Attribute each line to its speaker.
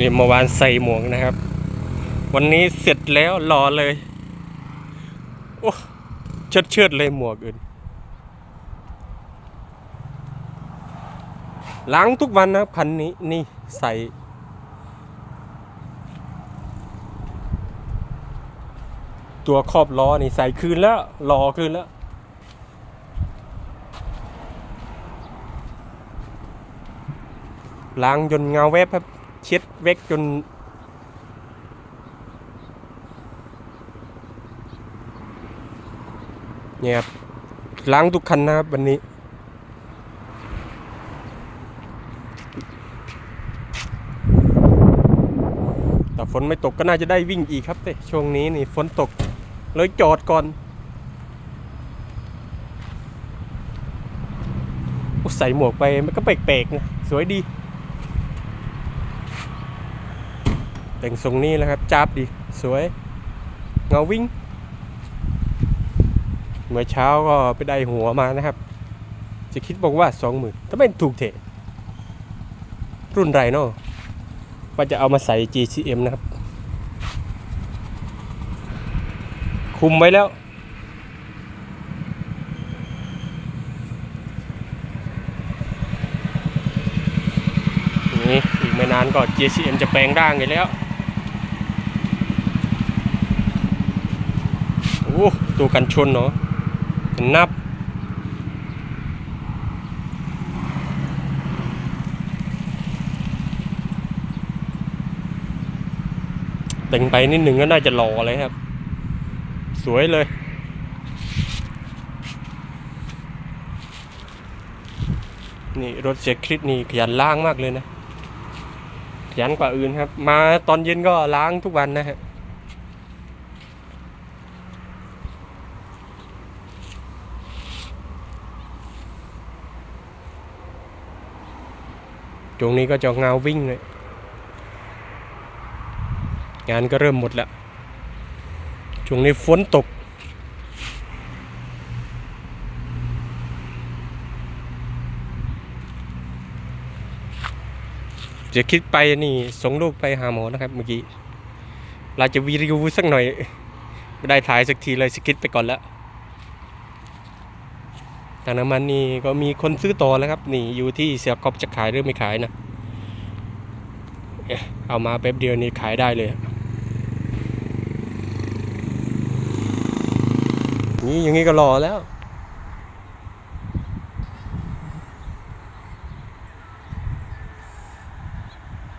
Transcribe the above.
Speaker 1: นี่เมื่อวานใส่หมวกนะครับ วันนี้เสร็จแล้วรอเลย โอ้เชิดเชิดเลยหมวกอื่น ล้างทุกวันนะคันนี้นี่ใส่ตัวครอบล้อนี่ใส่คืนแล้วรอคืนแล้ว ล้างจนเงาแวบครับ เช็ดเวกจน เนี่ยครับล้างทุกคันนะครับวันนี้ แต่ฝนไม่ตกก็น่าจะได้วิ่งอีกครับเต้ช่วงนี้นี่ฝนตก เลยจอดก่อนอใส่หมวกไปมันก็แปลกๆนะสวยดี แต่งทรงนี้แหละครับจับดีสวย เงาวิ่ง เมื่อเช้าก็ไปได้หัวมานะครับ จะคิดบอกว่าสองหมื่นถ้าไม่ถูกเถะรุ่นไรเนาะว่าจะเอามาใส่ GCM นะครับ คุมไว้แล้ว นี่ อีกไม่นานก็ GCM จะแปลงร่างอยู่แล้ว อ้ตัวกันชนเนาะนับ แต่งไปนิดหนึ่งก็น่าจะหล่อเลยครับ สวยเลยนี่รถเสียคริสนี่ขยันล้างมากเลยนะ ขยันกว่าอื่นครับ มาตอนเย็นก็ล้างทุกวันนะฮะ ช่วงนี้ก็จะเงาวิ่งเลยงานก็เริ่มหมดแล้วช่วงนี้ฝนตก จะคิดไปนี่ส่งลูกไปหาหมอนะครับเมื่อกี้เราจะวีรีวิวสักหน่อย ไม่ได้ถ่ายสักทีเลยสกิดไปก่อนแล้วาน้ำมันนี่ก็มีคนซื้อต่อแล้วครับนี่อยู่ที่เสียกอบจะขายหรือไม่ขายนะเอ๊ะเอามาแป๊บเดียวนี่ขายได้เลย นี่อย่างนี้ก็รอแล้ว